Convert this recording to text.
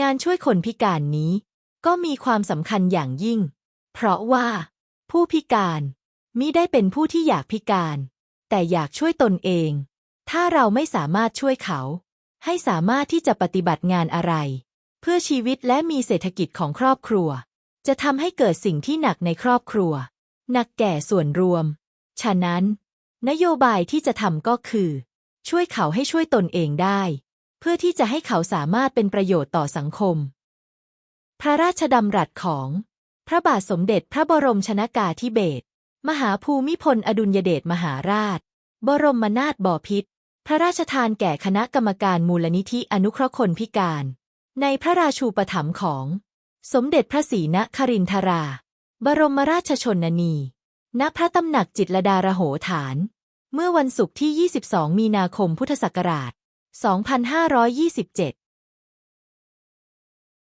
งานช่วยคนพิการนี้ ก็มีความสำคัญอย่างยิ่ง เพราะว่า ผู้พิการมิได้เป็นผู้ที่อยากพิการ แต่อยากช่วยตนเอง ถ้าเราไม่สามารถช่วยเขา ให้สามารถที่จะปฏิบัติงานอะไร เพื่อชีวิตและมีเศรษฐกิจของครอบครัว จะทำให้เกิดสิ่งที่หนักในครอบครัว หนักแก่ส่วนรวม ฉะนั้น นโยบายที่จะทำก็คือ ช่วยเขาให้ช่วยตนเองได้ เพื่อที่จะให้เขาสามารถเป็นประโยชน์ต่อสังคม พระราชดำรัสของ พระบาทสมเด็จพระบรมชนากาธิเบศรมหาภูมิพลอดุลยเดชมหาราช บรมนาถบพิตรพระราชทานแก่คณะกรรมการมูลนิธิอนุเคราะห์คนพิการ ในพระราชูปถัมภ์ของ สมเด็จพระศรีนครินทรา บรมราชชนนี ณพระตำหนักจิตรดารโหฐาน เมื่อวันศุกร์ที่ 22 มีนาคมพุทธศักราช 2527